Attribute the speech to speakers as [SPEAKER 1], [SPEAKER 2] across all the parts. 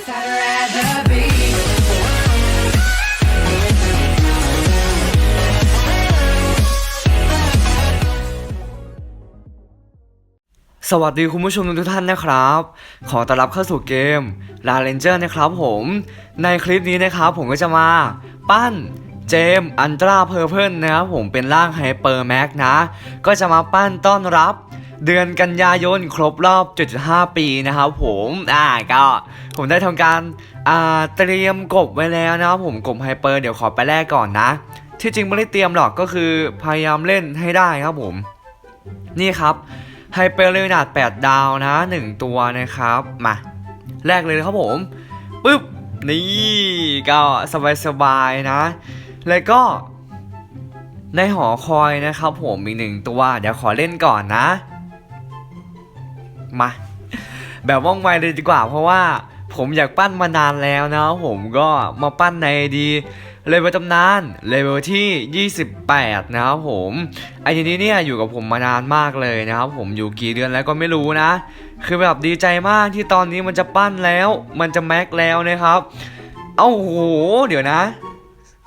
[SPEAKER 1] สวัสดีคุณผู้ชมทุกท่านนะครับ ขอต้อนรับเข้าสู่เกม l a r a n g e r นะครับผม ในคลิปนี้นะครับผมก็จะมาปั้นเจมอันตราเพอร์เพิลนะครับผมเป็นร่างไฮเปอร์แม็กนะ ก็จะมาปั้นต้อนรับ เดือนกันยายนครบรอบ7.5ปีนะครับผมอ่าก็ผมได้ทำการอ่าเตรียมกบไว้แล้วนะครับผมกบไฮเปอร์เดี๋ยวขอไปแรกก่อนนะ ที่จริงไม่ได้เตรียมหรอกก็คือพยายามเล่นให้ได้ครับผม นี่ครับไฮเปอร์เลนาด8ดาวนะ1 ตัวนะครับมาแรกเลยครับผมปึ๊บนี่ก็สบายๆนะ แล้วก็ในหอคอยนะครับผมอีกหนึ่งตัว เดี๋ยวขอเล่นก่อนนะ มา แบบว่องไวเลยดีกว่าเพราะว่าผมอยากปั้นมานานแล้วนะครับผมก็มาปั้นในดีเลเวลตำนานเลเวลที่ 28 นะครับผมไอ้ทีนี้เนี่ยอยู่กับผมมานานมากเลยนะครับผมอยู่กี่เดือนแล้วก็ไม่รู้นะ คือแบบดีใจมากที่ตอนนี้มันจะปั้นแล้ว มันจะแม็กแล้วนะครับ เอ้าโห เดี๋ยวนะ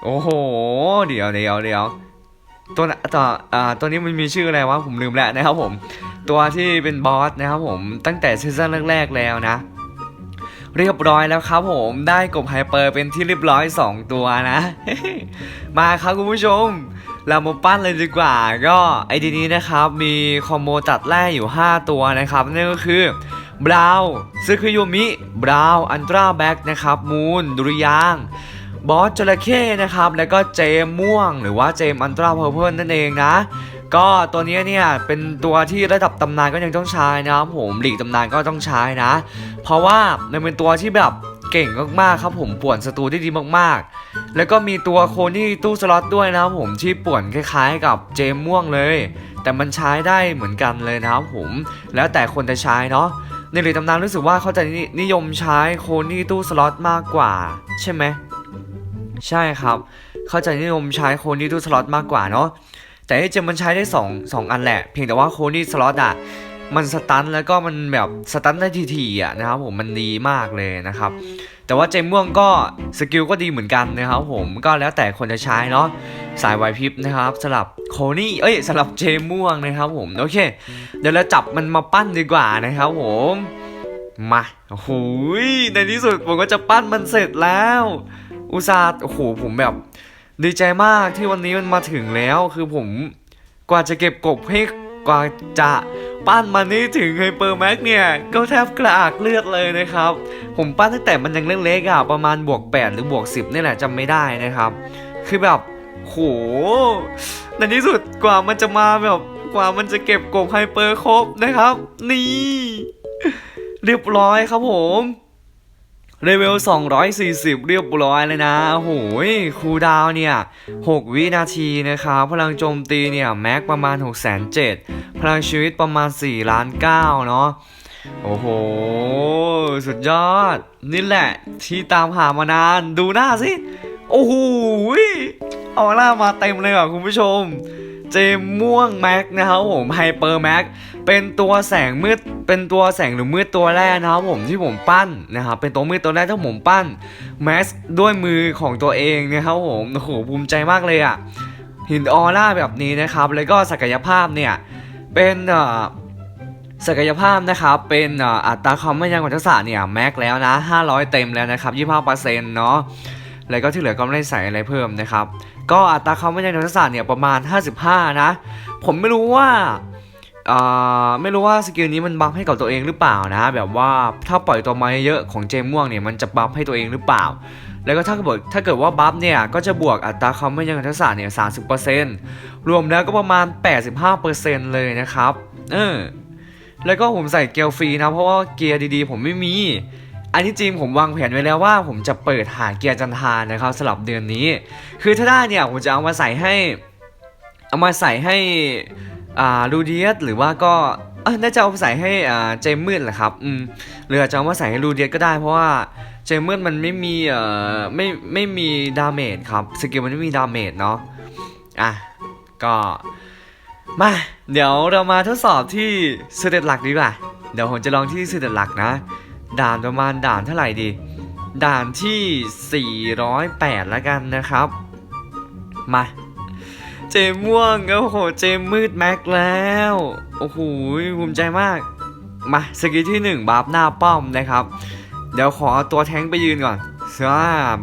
[SPEAKER 1] โอ้โห เดี๋ยวเดี๋ยวเดี๋ยวตัวน่ะตัวอ่าตัวนี้มันมีชื่ออะไรวะผมลืมแล้วนะครับผม ตัวที่เป็นบอสนะครับผมตั้งแต่ซีซั่นแรกๆแล้วนะ เรียบร้อยแล้วครับผมได้กบไฮเปอร์เป็นที่เรียบร้อย 2 ตัวนะ มาครับคุณผู้ชม เรามาปั้นเลยดีกว่า ก็ไอดีนี้นะครับ มีคอมโบจัดแรกอยู่ 5 ตัวนะครับนั่นก็คือบราวซึคุโยมิบราวอันตราแบ็กนะครับ มูนดุริยางบอสจระเข้นะครับ แล้วก็เจมม่วง หรือว่าเจมอันตราเพอร์เพิลนั่นเองนะ ก็ตัวนี้เนี่ยเป็นตัวที่ระดับตำนานก็ยังต้องใช้นะครับผมหลีกตำนานก็ต้องใช้นะ เพราะว่ามันเป็นตัวที่แบบเก่งมากๆครับผมป่วนศัตรูได้ดีมากๆ แล้วก็มีตัวโคนี่ตู้สล็อตด้วยนะครับผมที่ป่วนคล้ายๆ กับเจมม่วงเลย แต่มันใช้ได้เหมือนกันเลยนะครับผมแล้วแต่คนจะใช้เนาะในหลีกตำนานรู้สึกว่าเขาจะนิยมใช้โคนี่ตู้สล็อตมากกว่า ใช่ไหมใช่ครับเขาจะนิยมใช้โคนี่ตู้สล็อตมากกว่าเนาะ แต่เจริงมันใช้ได้2 2อันแหละ เพียงแต่ว่าโคนี่สล็อตอะมันสตันแล้วก็มันแบบสตันได้ทีๆอะนะครับผมมันดีมากเลยนะครับ แต่ว่าเจมม่วงก็สกิลก็ดีเหมือนกันนะครับผมก็แล้วแต่คนจะใช้เนาะสายไวพริบนะครับสลับโคนี่เอ้ยสลับเจมม่วงนะครับผมโอเค เดี๋ยวเราจับมันมาปั้นดีกว่านะครับผมมาโอ้โหในที่สุดผมก็จะปั้นมันเสร็จแล้ว อุตส่าห์โอ้โหผมแบบ ดีใจมากที่วันนี้มันมาถึงแล้วคือผมกว่าจะเก็บกบให้กว่าจะปั้นมันนี่ถึงไฮเปอร์แม็กเนี่ยก็แทบกระอักเลือดเลยนะครับ ผมปั้นตั้งแต่มันยังเล็กๆอะประมาณบวก 8 หรือบวก 10 นี่แหละจำไม่ได้นะครับ คือแบบโหในที่สุดกว่ามันจะมาแบบกว่ามันจะเก็บกบไฮเปอร์ครบนะครับ นี่ เรียบร้อยครับผม เลเวล 240 เรียบร้อยเลยนะโอ้โหยคูดาวเนี่ย 6 วินาทีนะครับพลังโจมตีเนี่ย แม็กประมาณ 6 7 0 0พลังชีวิตประมาณ4ล้าน9เนาะโอ้โห สุดยอด นี่แหละ ที่ตามหามานานดูหน้าสิ โอ้โหออร่ามาเต็มเลยอะคุณผู้ชม เจมม่วงแม็กนะครับผมไฮเปอร์แม็กเป็นตัวแสงมืดเป็นตัวแสงหรือมืดตัวแรกนะครับผมที่ผมปั้นนะครับเป็นตัวมืดตัวแรกที่ผมปั้นแมสด้วยมือของตัวเองนะครับผมโอ้โหภูมิใจมากเลยอะหินออร่าแบบนี้นะครับ แล้วก็ศักยภาพเนี่ยเป็นศักยภาพนะครับเป็นอัตราความแม่นยำของทักษะเนี่ยแม็กแล้วนะ 500 เต็มแล้วนะครับ 25%เนาะ แล้วก็ที่เหลือก็ไม่ได้ใส่อะไรเพิ่มนะครับ ก็อัตราความแม่นยำของทักษะเนี่ยประมาณ 55 นะ ผมไม่รู้ว่าอ่าไม่รู้ว่าสกิลนี้มันบัฟให้กับตัวเองหรือเปล่านะ แบบว่าถ้าปล่อยตัวมาเยอะของเจมม่วงเนี่ยมันจะบัฟให้ตัวเองหรือเปล่า แล้วก็ถ้าเกิดถ้าเกิดว่าบัฟเนี่ยก็จะบวกอัตราความแม่ยำของทักษะเนี่ย30%รวมแล้วก็ประมาณ85%เลยนะครับ เออแล้วก็ผมใส่เกียร์ฟรีนะ เพราะว่าเกียร์ดีๆ ผมไม่มี อันที่จริงผมวางแผนไว้แล้วว่าผมจะเปิดหาเกียร์จันทานนะครับสลับเดือนนี้ คือถ้าได้เนี่ยผมจะเอามาใส่ให้เอามาใส่ให้อ่าลูเดียสหรือว่าก็น่าจะเอาไปใส่ให้อ่าเจมมืดแหละครับอืมหรืออาจจะเอามาใส่ให้ลูเดียสก็ได้เพราะว่าเจมมืดมันไม่มีเอ่อไม่ไม่มีดาเมจครับสกิลมันไม่มีดาเมจเนาะอะก็มาเดี๋ยวเรามาทดสอบที่สเตตหลักดีกว่าเดี๋ยวผมจะลองที่สเตตหลักนะ ด่านประมาณด่านเท่าไหร่ดี ด่านที่ 408 แล้วกันนะครับ มา เจมม่วงโอ้โหเจมมืดแม็กแล้ว โอ้โหภูมิใจมาก มาสกิลที่ 1 บัฟหน้าป้อมนะครับ เดี๋ยวขอเอาตัวแท้งไปยืนก่อนเสือ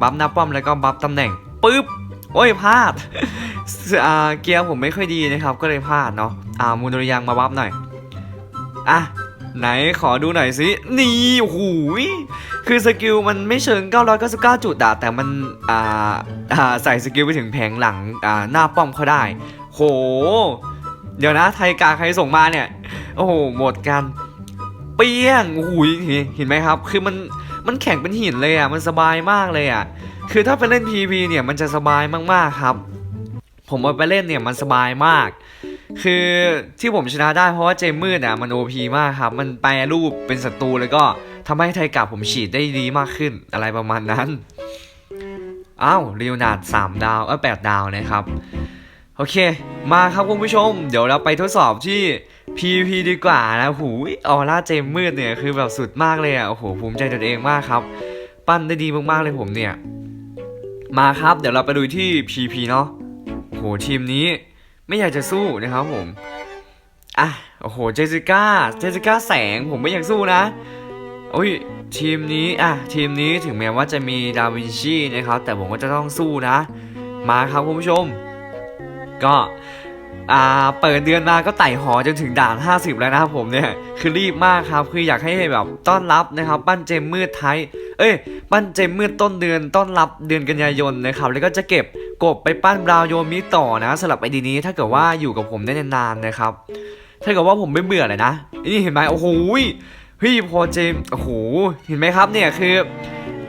[SPEAKER 1] บัฟหน้าป้อมแล้วก็บัฟตำแหน่งปึ๊บโอ้ยพลาดเกียร์ผมไม่ค่อยดีนะครับ ก็เลยพลาดเนาะอ่ามูนริยังมาบัฟหน่อยอะ ไหนขอดูหน่อยสิ นี่โอ้โหยคือสกิลมันไม่เชิง 999 จุดอะแต่มันอ่าอ่าใส่สกิลไปถึงแผงหลังอ่าหน้าป้อมเขาได้ โห เดี๋ยวนะ ไทยกาใครส่งมาเนี่ย โอ้โห หมดกัน เปี้ยงโอ้โหยเห็นไหมครับ คือมันมันแข็งเป็นหินเลยอะมันสบายมากเลยอะคือถ้าไปเล่น PV เนี่ยมันจะสบายมากๆครับ ผมเอาไปเล่นเนี่ยมันสบายมาก คือที่ผมชนะได้เพราะว่าเจมมืดอะมัน OP มากครับ มันแปลรูปเป็นศัตรูแล้วก็ทำให้ไทยกาผมฉีดได้ดีมากขึ้นอะไรประมาณนั้น อ้าวเรียวนาด3ดาวเออ8ดาวนะครับ โอเค มาครับคุณผู้ชม เดี๋ยวเราไปทดสอบที่ PVP ดีกว่านะหูออร่าเจมมืดเนี่ยคือแบบสุดมากเลยอะโอ้โหภูมิใจตัวเองมากครับ ปั้นได้ดีมากๆเลยผมเนี่ย มาครับเดี๋ยวเราไปดูที่ PP เนาะโอ้โหทีมนี้ ไม่อยากจะสู้นะครับผมอะโอ้โหเจสสิก้าเจสสิก้าแสงผมไม่อยากสู้นะโอ้ยทีมนี้อะทีมนี้ถึงแม้ว่าจะมีดาวินชีนะครับแต่ผมก็จะต้องสู้นะ มาครับคุณผู้ชม ก็ อ่าเปิดเดือนมาก็ไต่หอจนถึงด่าน 50 แล้วนะครับผมเนี่ยคือรีบมากครับคืออยากให้แบบต้อนรับนะครับปั้นเจมมืดไทยเอ้ยปั้นเจมมืดต้นเดือนต้อนรับเดือนกันยายนนะครับแล้วก็จะเก็บกบไปปั้นบราวโยมิต่อนะสำหรับไอดีนี้ถ้าเกิดว่าอยู่กับผมได้นานๆนะครับถ้าเกิดว่าผมไม่เบื่อเลยนะนี่เห็นไหมโอ้โหยเฮ้ยพอเจมโอ้โหเห็นไหมครับเนี่ยคือ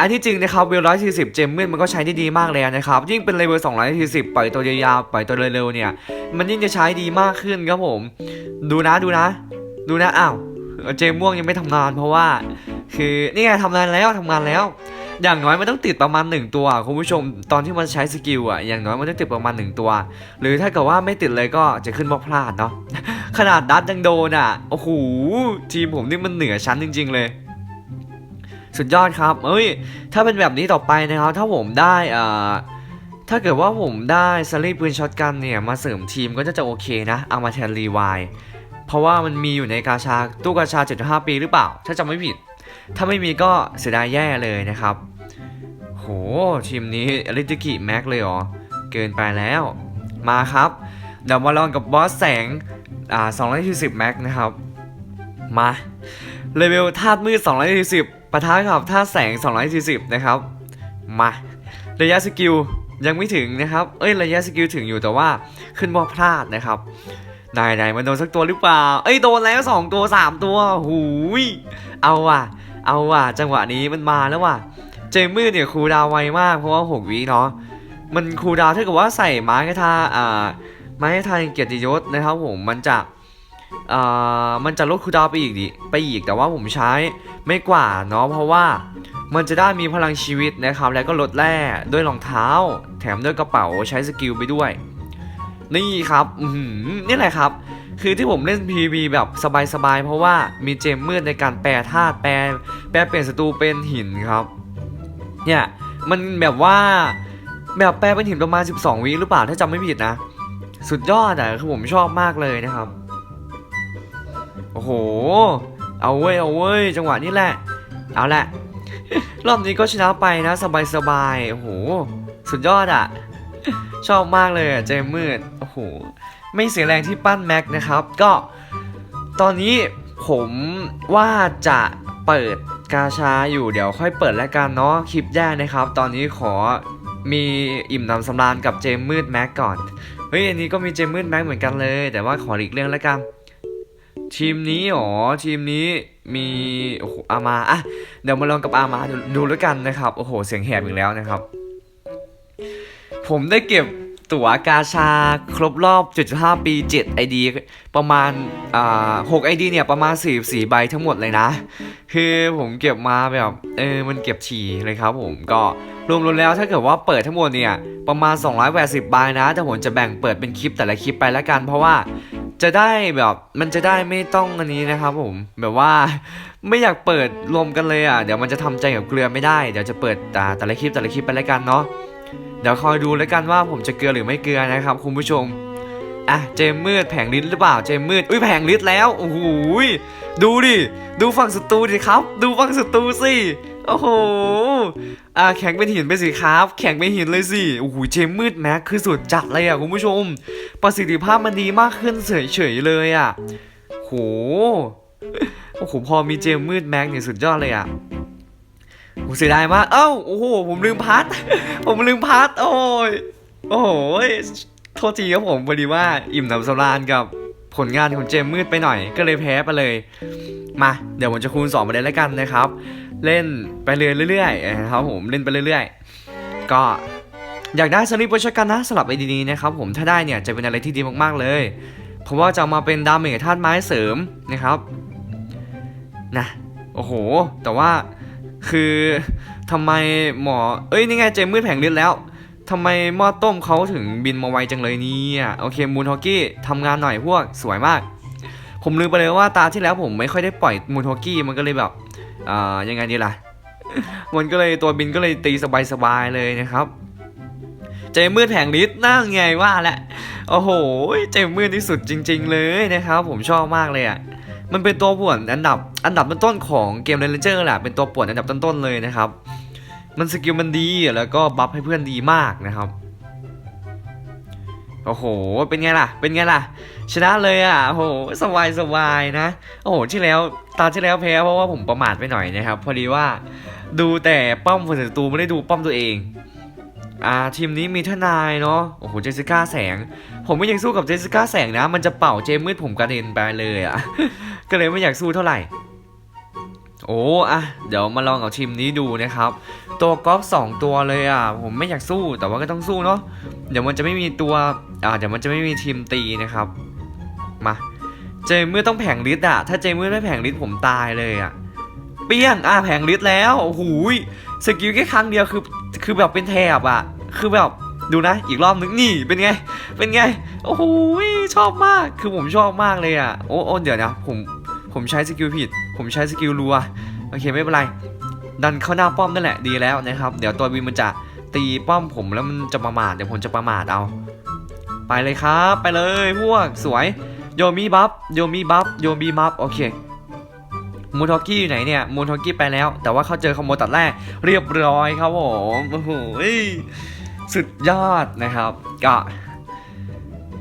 [SPEAKER 1] อันที่จริงนะครับเวลร้อยสี่สิบเจมมืดมันก็ใช้ได้ดีมากเลยนะครับ ยิ่งเป็นเลเวลสองร้อยสี่สิบปล่อยตัวยาวๆปล่อยตัวเร็วๆเนี่ย มันยิ่งจะใช้ดีมากขึ้นครับผม ดูนะดูนะ ดูนะอ้าวเจมม่วงยังไม่ทำงาน เพราะว่า คือนี่ไงทำงานแล้วทำงานแล้ว อย่างน้อยมันต้องติดประมาณ 1 ตัวคุณผู้ชมตอนที่มันใช้สกิลอะอย่างน้อยมันต้องติดประมาณ 1 ตัว หรือถ้าเกิดว่าไม่ติดเลยก็จะขึ้นว่าพลาดเนาะขนาดดัดยังโดนอะโอ้โหทีมผมนี่มันเหนือชั้นจริง ๆ เลย สุดยอดครับเอ้ย ถ้าเป็นแบบนี้ต่อไปนะครับ ถ้าผมได้อ่าถ้าเกิดว่าผมได้สลีปปืนช็อตกันเนี่ย มาเสริมทีมก็จะจะโอเคนะ เอามาแทนรีไวล์เพราะว่ามันมีอยู่ในกาชาตู้กาชา 75 ปีหรือเปล่า ถ้าจำไม่ผิด ถ้าไม่มีก็เสียดายแย่เลยนะครับ โห ทีมนี้อลิจิกิแม็กเลยเหรอ เกินไปแล้ว มาครับเดี๋ยวมาลองกับบอสแสง อ่า240แม็กนะครับ มาเลเวลธาตุมืด240 ปะทะกับธาแสง 240 นะครับ มา ระยะสกิลยังไม่ถึงนะครับ เอ้ย ระยะสกิลถึงอยู่แต่ว่าขึ้นว่าพลาดนะครับนายนายมันโดนสักตัวหรือเปล่า เอ้ย โดนแล้ว 2 ตัว 3 ตัว หูย เอาว่ะ เอาว่ะ จังหวะนี้มันมาแล้วว่ะ เจมมืดเนี่ยครูดาวไวมากเพราะว่า 6 วิเนาะ มันครูดาวถ้าเกิดว่าใส่ไม้กระทาอ่า ไม้กระทาเกียรติยศนะครับผม มันจะ มันจะลดคูดาวไปอีกดิไปอีกแต่ว่าผมใช้ไม่กว่าเนาะเพราะว่ามันจะได้มีพลังชีวิตนะครับ แล้วก็ลดแร่ด้วยรองเท้า แถมด้วยกระเป๋าใช้สกิลไปด้วย นี่ครับนี่แหละครับ คือที่ผมเล่น PV แบบสบายๆ เพราะว่ามีเจมมืดในการแปลธาตุแปลแปลเปลี่ยนศัตรูเป็นหินครับ เนี่ยมันแบบว่าแบบแปลเป็นหินประมาณ 12 วิหรือเปล่าถ้าจำไม่ผิดนะ สุดยอดอะคือผมชอบมากเลยนะครับ อ้โห เอาเว้ย เอาเว้ย จังหวะนี้แหละ เอาแหละ รอบนี้ก็ชนะไปนะ สบายๆโอ้โห สุดยอดอะ ชอบมากเลยอะ เจมมืด โอ้โห ไม่เสียแรงที่ปั้นแม็กนะครับ ก็ ตอนนี้ผมว่าจะเปิดกาชาอยู่ เดี๋ยวค่อยเปิดแล้วกันเนาะ คลิปแรกนะครับ ตอนนี้ขอมีอิ่มนำสำราญกับเจมมืดแม็กก่อน เฮ้ย อันนี้ก็มีเจมมืดแม็กเหมือนกันเลย แต่ว่าขอหลีกเรื่องแล้วกัน ทีมนี้อ๋อทีมนี้มีโอ้โหอามาอะเดี๋ยวมาลองกับอามาดูดูแล้วกันนะครับโอ้โหเสียงแหบอีกแล้วนะครับ ผมได้เก็บ ตั๋วกาชาครบรอบ 7.5 ปี 7 ID ประมาณอ่า6 ID เนี่ยประมาณ 44 ใบทั้งหมดเลยนะ คือผมเก็บมาแบบเออมันเก็บฉี่เลยครับผมก็รวมๆแล้วถ้าเกิดว่าเปิดทั้งหมดเนี่ยประมาณ 280 ใบนะ แต่ผมจะแบ่งเปิดเป็นคลิปแต่ละคลิปไปล้วกัน เพราะว่าจะได้แบบมันจะได้ไม่ต้องอันนี้นะครับผมแบบว่าไม่อยากเปิดรวมกันเลยอะเดี๋ยวมันจะทำใจกับเกลือไม่ได้เดี๋ยวจะเปิดอ่าแต่ละคลิปแต่ละคลิปไปล้วกันเนาะ เดี๋ยวคอยดูแล้วกันว่าผมจะเกลือหรือไม่เกลือนะครับคุณผู้ชมอะเจมมืดแผงลิ้นหรือเปล่าเจมมืดอุ้ยแผงลิ้แล้วโอ้โหดูดิดูฝั่งศัตรูดิครับ ดูฝั่งศัตรูสิโอ้โหอะแข็งเป็นหินไปสิครับ แข็งเป็นหินเลยสิโอ้โหเจมมืดแม็กคือสุดจัดเลยอะคุณผู้ชม ประสิทธิภาพมันดีมากขึ้นเฉยๆเลยอะโหโอ้โหพอมีเจมมืดแม็กเนี่ยสุดยอดเลยอะ โหเสียดายมาก เอ้า โอ้โห ผมลืมพัดผมลืมพัดโอ้ย โอ้โหโทษทีครับผมพอดีว่าอิ่มหนำสำราญกับผลงานของเจมมืดไปหน่อย ก็เลยแพ้ไปเลย มา เดี๋ยวผมจะคูณ2มาเลยแล้วกันนะครับ เล่นไปเรื่อยๆนะครับผม เล่นไปเรื่อย ๆ ก็อยากได้สลิปโปรชกันนะสลับไอดีๆนะครับผม ถ้าได้เนี่ยจะเป็นอะไรที่ดีมากๆเลย เพราะว่าจะมาเป็นดาเมจธาตุไม้เสริมนะครับ นะ โอ้โห แต่ว่า คือทำไมหมอ เอ้ยนี่ไงเจมืดแผงฤทธิ์แล้วทำไมหม้อต้มเขาถึงบินมาไวจังเลยเนี่ยโอเคมูนฮอกกี้ทำงานหน่อยพวกสวยมาก ผมลืมไปเลยว่าตาที่แล้วผมไม่ค่อยได้ปล่อยมูนฮอกกี้มันก็เลยแบบอ่ายังไงดีล่ะมันก็เลยตัวบินก็เลยตีสบายๆเลยนะครับ เจมืดแผงฤทธิ์นั่งไงว่าแหละโอ้โห เจมมืดที่สุดจริง ๆ เลยนะครับ ผมชอบมากเลยอะ มันเป็นตัวป่วนอันดับอันดับต้นๆของเกมเรนเจอร์แหละเป็นตัวป่วนอันดับต้นๆเลยนะครับ มันสกิลมันดีแล้วก็บัฟให้เพื่อนดีมากนะครับโอ้โห เป็นไงล่ะ เป็นไงล่ะ ชนะเลยอะ โอ้โห สบายสบายนะ โอ้โห ที่แล้ว ตาที่แล้วแพ้เพราะว่าผมประมาทไปหน่อยนะครับ พอดีว่า ดูแต่ป้อมฝ่ายศัตรูไม่ได้ดูป้อมตัวเอง อ่าทีมนี้มีทนายเนาะโอ้โหเจสสิก้าแสง ผมไม่ยังสู้กับเจสสิก้าแสงนะ มันจะเป่าเจมมืดผมกระเด็นไปเลยอะก็เลยไม่อยากสู้เท่าไหร่ โอ้อะเดี๋ยวมาลองกับทีมนี้ดูนะครับ ตัวกอล์ฟสองตัวเลยอะ ผมไม่อยากสู้แต่ว่าก็ต้องสู้เนาะเดี๋ยวมันจะไม่มีตัวอ่าเดี๋ยวมันจะไม่มีทีมตีนะครับ มาเจมืดต้องแผงลิ์อะถ้าเจมืดไม่แผงลิ์ผมตายเลยอะเปี้ยงอะแผงลิ์แล้วโอ้โหสกิลแค่ครั้งเดียวคือ คือแบบเป็นแถบอะคือแบบดูนะ อีกรอบนึงนี่เป็นไง เป็นไง โอ้โหชอบมาก คือผมชอบมากเลยอะโอ้โอ้เดี๋ยวนะ ผม ผมใช้สกิลผิด ผมใช้สกิลรัว โอเคไม่เป็นไร ดันเข้าหน้าป้อมนั่นแหละดีแล้วนะครับ เดี๋ยวตัววินมันจะตีป้อมผมแล้วมันจะประมาท เดี๋ยวผมจะประมาทเอา ไปเลยครับ ไปเลยพวกสวย โยมีบัฟ โยมีบัฟ โยมีบัฟ โอเค มูทอกกี้อยู่ไหนเนี่ยมูทอกกี้ไปแล้ว แต่ว่าเขาเจอขโมยตัดแรกเรียบร้อยครับผมโอ้โหสุดยอดนะครับก็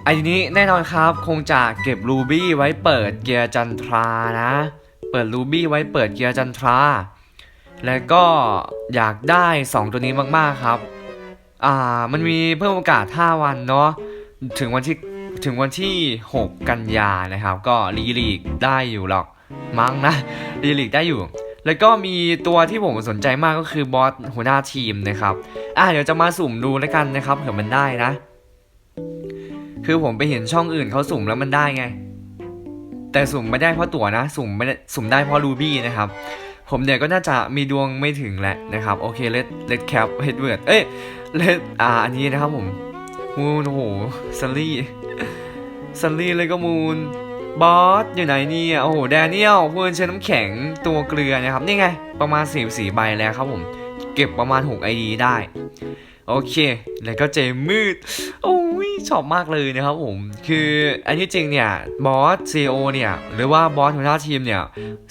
[SPEAKER 1] ไอ้นี้แน่นอนครับคงจะเก็บรูบี้ไว้เปิดเกียร์จันทรานะ เปิดรูบี้ไว้เปิดเกียร์จันทรา แล้วก็อยากได้ 2 ตัวนี้มากๆครับ อ่ามันมีเพิ่มโอกาส 5 วันเนาะถึงวันที่ถึงวันที่ 6 กันยานะครับ ก็รีลีกได้อยู่หรอก มั้งนะรีลีกได้อยู่ แล้วก็มีตัวที่ผมสนใจมากก็คือบอสหัวหน้าทีมนะครับ อ่าเดี๋ยวจะมาสุ่มดูแล้วกันนะครับเผื่อมันได้นะ คือผมไปเห็นช่องอื่นเขาสุ่มแล้วมันได้ไง แต่สุ่มไม่ได้เพราะตั๋วนะ สุ่มไม่ได้สุ่มได้เพราะรูบี้นะครับ ผมเนี่ยก็น่าจะมีดวงไม่ถึงแหละนะครับ โอเคเลดเลดแคปเฮดเวิร์ดเอ้ยเลดอ่าอันนี้นะครับผมมูนโอ้โหซันลี่ซันลี่เลยก็มูน บอสอยู่ไหนเนี่ยโอ้โหแดเนียลเพื่อนเชน้ำแข็งตัวเกลือนะครับนี่ไงประมาณ4ีสี่ใบแล้วครับผมเก็บประมาณ 6 ID ได้ โอเค แล้วก็เจมมืด โอ้ยชอบมากเลยนะครับผม คืออันที่จริงเนี่ย บอสซีโอเนี่ย หรือว่าบอสหัวหน้าทีมเนี่ย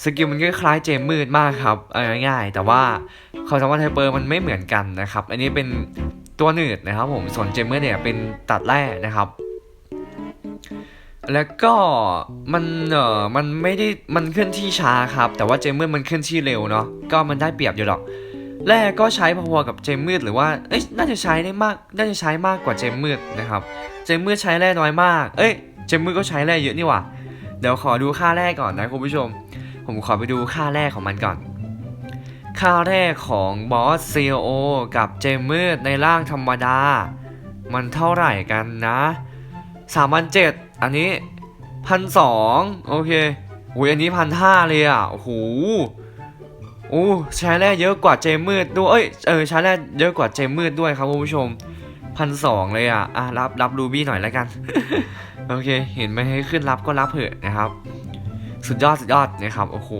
[SPEAKER 1] สกิลมันก็คล้ายเจมมืดมากครับเอาง่ายๆ แต่ว่าความสามารถไฮเปอร์มันไม่เหมือนกันนะครับ อันนี้เป็นตัวหนืดนะครับผม ส่วนเจมมืดเนี่ยเป็นตัดแร่นะครับ แล้วก็มันเออมันไม่ได้มันเคลื่อนที่ช้าครับ แต่ว่าเจมมืดมันเคลื่อนที่เร็วเนาะก็มันได้เปรียบอยู่หรอกแร่ก็ใช้พอๆกับเจมมืดหรือว่าเอ้ยน่าจะใช้ได้มากน่าจะใช้มากกว่าเจมมืดนะครับ เจมมืดใช้แร่น้อยมาก เอ้ยเจมมืดก็ใช้แร่เยอะนี่หว่าเดี๋ยวขอดูค่าแร่ก่อนนะคุณผู้ชม ผมขอไปดูค่าแร่ของมันก่อน ค่าแร่ของบอสซีโอกับเจมมืดในร่างธรรมดา มันเท่าไหร่กันนะสามพันเจ็ด อันนี้พันสองโอเคอุ้ยอันนี้พันห้าเลยอะโอ้โหโอ้ใช้แร่เยอะกว่าเจมืดด้วยเอ้ยเออใช้แร่เยอะกว่าเจมมืดด้วยครับคุณผู้ชมพันสองเลยอะอะรับรับรูบี้หน่อยแล้วกัน โอเค เห็นไหมให้ขึ้นรับก็รับเถอะนะครับ สุดยอดสุดยอดนะครับโอ้โห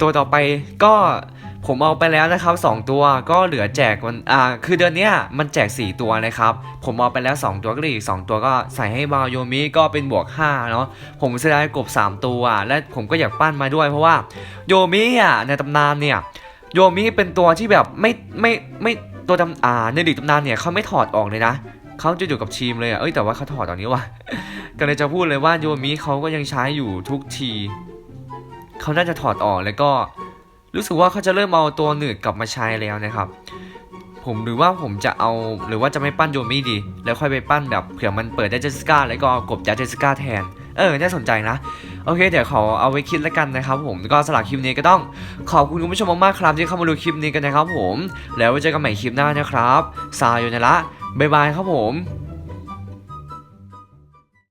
[SPEAKER 1] ตัวต่อไปก็ผมเอาไปแล้วนะครับ 2 ตัวก็เหลือแจกวันอ่าคือเดือนเนี้ยมันแจก 4 ตัวนะครับ ผมเอาไปแล้ว 2 ตัวก็เหลืออีก2ตัวก็ใส่ให้บาโยมิก็เป็นบวก5เนาะผมเสียดายกบ 3 ตัว และผมก็อยากปั้นมาด้วยเพราะว่าโยมิอะในตำนานเนี่ยโยมิเป็นตัวที่แบบไม่ไม่ไม่ตัวตำอ่าในลีกตำนานเนี่ยเขาไม่ถอดออกเลยนะ เขาจะอยู่กับทีมเลยอะเอ้ยแต่ว่าเขาถอดตอนนี้ว่ะก็เลยจะพูดเลยว่าโยมิเขาก็ยังใช้อยู่ทุกที เขาน่าจะถอดออกแล้วก็รู้สึกว่าเขาจะเริ่มเอาตัวหนืดกลับมาใช้แล้วนะครับ ผมหรือว่าผมจะเอาหรือว่าจะไม่ปั้นโยมิดี แล้วค่อยไปปั้นแบบเผื่อมันเปิดได้เจสสิก้าแล้วก็เอากบยัดเจสสิก้าแทนเออ น่าสนใจนะ โอเค เดี๋ยวขอเอาไว้คิดแล้วกันนะครับผม ก็สลับคลิปนี้ก็ต้องขอบคุณคุณผู้ชมมากๆครับที่เข้ามาดูคลิปนี้กันนะครับผม แล้วไว้เจอกันใหม่คลิปหน้านะครับ ซาโยนะละ บ๊ายบายครับผม